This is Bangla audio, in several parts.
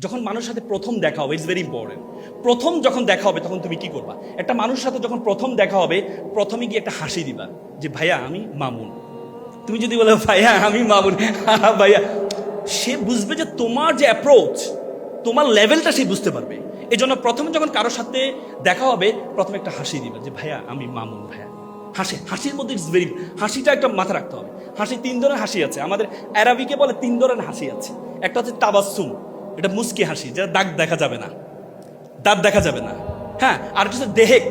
যখন মানুষের সাথে প্রথম দেখা হবে ইটস ভেরি ইম্পর্টেন্ট প্রথম যখন দেখা হবে, তখন তুমি কি করবা? একটা মানুষের সাথে যখন প্রথম দেখা হবে, প্রথমে গিয়ে একটা হাসি দিবা যে, ভাইয়া, আমি মামুন। তুমি যদি বলো, ভাইয়া, আমি মামুন। ভাইয়া। সে বুঝবে যে তোমার যে অ্যাপ্রোচ তোমার লেভেলটা সে বুঝতে পারবে। এই জন্য প্রথমে যখন কারোর সাথে দেখা হবে, প্রথমে একটা হাসি দিবা যে, ভাইয়া, আমি মামুন, ভাইয়া। হাসি, হাসির মধ্যে ইটস ভেরি হাসিটা একটা মাথা রাখতে হবে। হাসি তিন ধরনের হাসি আছে। আমাদের অ্যারাবিকে বলে তিন ধরনের হাসি আছে। একটা হচ্ছে তাবাসুম এটা মুস্কি হাসি যেটা দাগ দেখা যাবে না, দাঁত দেখা যাবে না। হ্যাঁ আর একটা হচ্ছে দেহেক।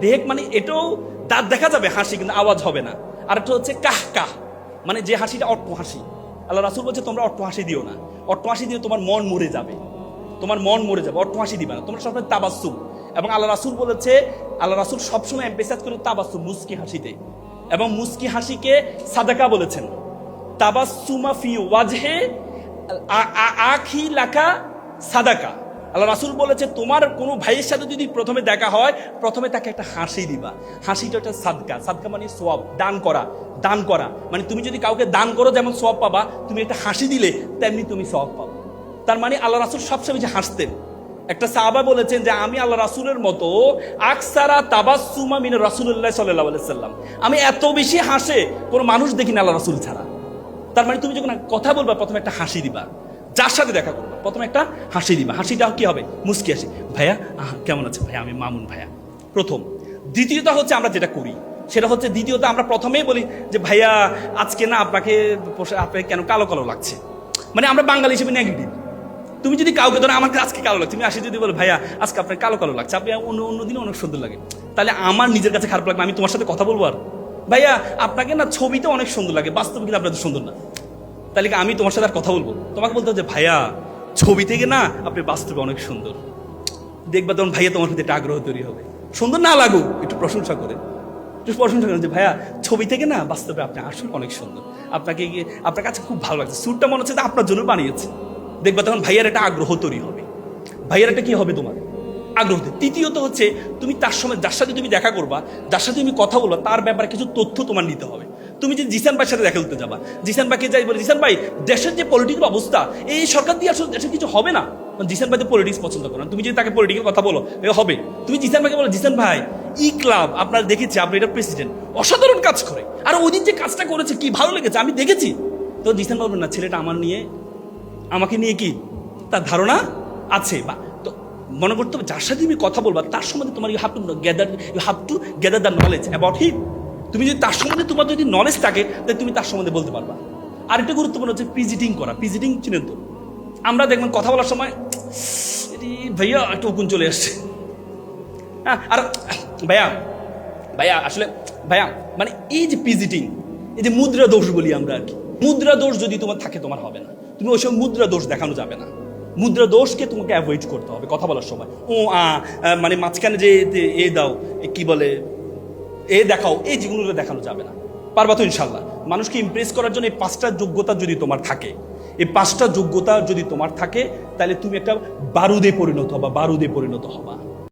দেহেক মানে এটাও দাঁত দেখা যাবে, হাসি, কিন্তু আওয়াজ হবে না। আর একটা হচ্ছে কাহ কাহ। মানে যে হাসিটা অট্ট হাসি। আল্লাহ রাসুল বলছে, তোমরা অট্ট হাসি দিও না। অট্ট হাসি দিয়ে তোমার মন মরে যাবে। তোমার মন মরে যাবে। অট্ট হাসি দিবে না। তোমরা সবসময় তাবাসুম এবং আল্লাহ রাসুল বলেছে, আল্লাহ রাসুল সবসময় এম্পেসাজ করে তাবাসুম মুস্কি হাসিতে। এবং মুস্কি হাসিকে সাদাকা বলেছেন। তাবাসুমা ফি ওয়াজহে আখি লাকা সাদাকা। আল্লাহ রাসুল বলেছে, তোমার কোনো ভাইয়ের সাথে যদি প্রথমে দেখা হয়, প্রথমে তাকে একটা হাসি দিবা। হাসিটা একটা সাদকা। সাদকা মানে সোয়াব, দান করা দান করা। মানে তুমি যদি কাউকে দান করো, যেমন সোয়াব পাবা, তুমি একটা হাসি দিলে, তেমনি তুমি সোয়াব পাবা। তার মানে আল্লাহ রাসুল সবসময় যে হাসতেন। একটা সাহাবা বলেছেন যে, আমি আল্লাহ রাসুলের মতো আকসারা তাবাসুমা মিন রাসুল্লাহ সাল্লাহ সাল্লাম। আমি এত বেশি হাসে, কোনো মানুষ দেখিনি আল্লাহ রাসুল ছাড়া। তার মানে তুমি যখন কথা বলবা, প্রথমে একটা হাসি দিবা। যার সাথে দেখা করবা, প্রথমে একটা হাসি দিবা। হাসিটা কি হবে? মুস্কি হাসি। ভাইয়া কেমন আছে ভাইয়া, আমি মামুন ভাইয়া। প্রথম। দ্বিতীয়টা হচ্ছে আমরা যেটা করি, সেটা হচ্ছে দ্বিতীয়ত আমরা প্রথমেই বলি যে, ভাইয়া, আজকে না আপনাকে আপনাকে কেন কালো কালো লাগছে? মানে আমরা বাঙালি হিসেবে নেগেটিভ তুমি যদি কাউকে ধরো, আমাকে আজকে কালো লাগছে। তুমি আসে যদি বলো, ভাইয়া, আজকে আপনার কালো কালো লাগছে। আপনি অন্য অন্য দিনে অনেক সুন্দর লাগে। তাহলে আমার নিজের কাছে খারাপ লাগবে আমি তোমার সাথে কথা বলব আর? ভাইয়া, আপনাকে না ছবিতে অনেক সুন্দর লাগে, বাস্তবে কিন্তু আপনাদের সুন্দর না। তাহলে আমি তোমার সাথে আর কথা বলব? তোমাকে বলতে যে, ভাইয়া, ছবি থেকে না আপনি বাস্তবে অনেক সুন্দর। দেখবা তখন ভাইয়া তোমার প্রতি একটা আগ্রহ তৈরি হবে। সুন্দর না লাগুক, একটু প্রশংসা করে। একটু প্রশংসা করেন যে, ভাইয়া, ছবি থেকে না বাস্তবে আপনি আসলে অনেক সুন্দর। আপনাকে গিয়ে আপনার কাছে খুব ভালো লাগছে। স্যুটটা মনে হচ্ছে যে আপনার জন্য বানিয়েছে। দেখবা তখন ভাইয়ার একটা আগ্রহ তৈরি হবে। ভাইয়ার একটা কি হবে তোমার? আগ্রহ। তৃতীয়ত হচ্ছে, তুমি তার সময় যার সাথে তুমি দেখা করবা, যার সাথে তুমি কথা বলবা, তার ব্যাপারে কিছু তথ্য তোমার নিতে হবে। তুমি যে জিসান ভাইয়ের সাথে দেখা করতে যাবা, জিসান ভাইকে যাই বলে, জিসান ভাই, দেশের যে পলিটিক্যাল অবস্থা, এই সরকার দিয়ে আসলে দেশের কিছু হবে না? জিসান ভাই তো পলিটিক্স পছন্দ করে তুমি যদি তাকে পলিটিক্যাল কথা বলো হবে। তুমি জিসান ভাইকে বলো, জিসান ভাই ই ক্লাব আপনার দেখেছি, আপনি এটা প্রেসিডেন্ট অসাধারণ কাজ করে। আর ওই দিন যে কাজটা করেছে, কি ভালো লেগেছে, আমি দেখেছি। তো জিসান বলবেন না, ছেলেটা আমার নিয়ে, আমাকে নিয়ে কি? তার ধারণা আছে বা মনে করতে হবে, যার সাথে তুমি কথা বলবা, তার সম্বন্ধে তোমার you have to gather you have to gather the knowledge about him তুমি যদি তার সম্বন্ধে তোমার যদি নলেজ থাকে, তাহলে তুমি তার সম্বন্ধে বলতে পারবা। আর একটা গুরুত্বপূর্ণ হচ্ছে পিজিটিং করা পিজিটিং চিনেন তো? আমরা দেখবেন কথা বলার সময়, এটি ভাইয়া একটু উকুন চলে আসছে। হ্যাঁ আর ভাইয়া ভাইয়া, আসলে ভাইয়া মানে এই যে পিজিটিং এই যে মুদ্রা দোষ বলি আমরা আর কি, মুদ্রা দোষ যদি তোমার থাকে তোমার হবে না। তুমি ওই সময় মুদ্রা দোষ দেখানো যাবে না। মুদ্রা দোষকে তোমাকে অ্যাভয়েড করতে হবে কথা বলার সময়। ও, আ মানে মাঝখানে যে এ দাও কি বলে, এ দেখাও, এই জীবনগুলো দেখানো যাবে না। পারবা তো ইনশাল্লাহ মানুষকে ইমপ্রেস করার জন্য এই পাঁচটা যোগ্যতা যদি তোমার থাকে, এই পাঁচটা যোগ্যতা যদি তোমার থাকে, তাহলে তুমি একটা বারুদে পরিণত হবা, বারুদে পরিণত হবা।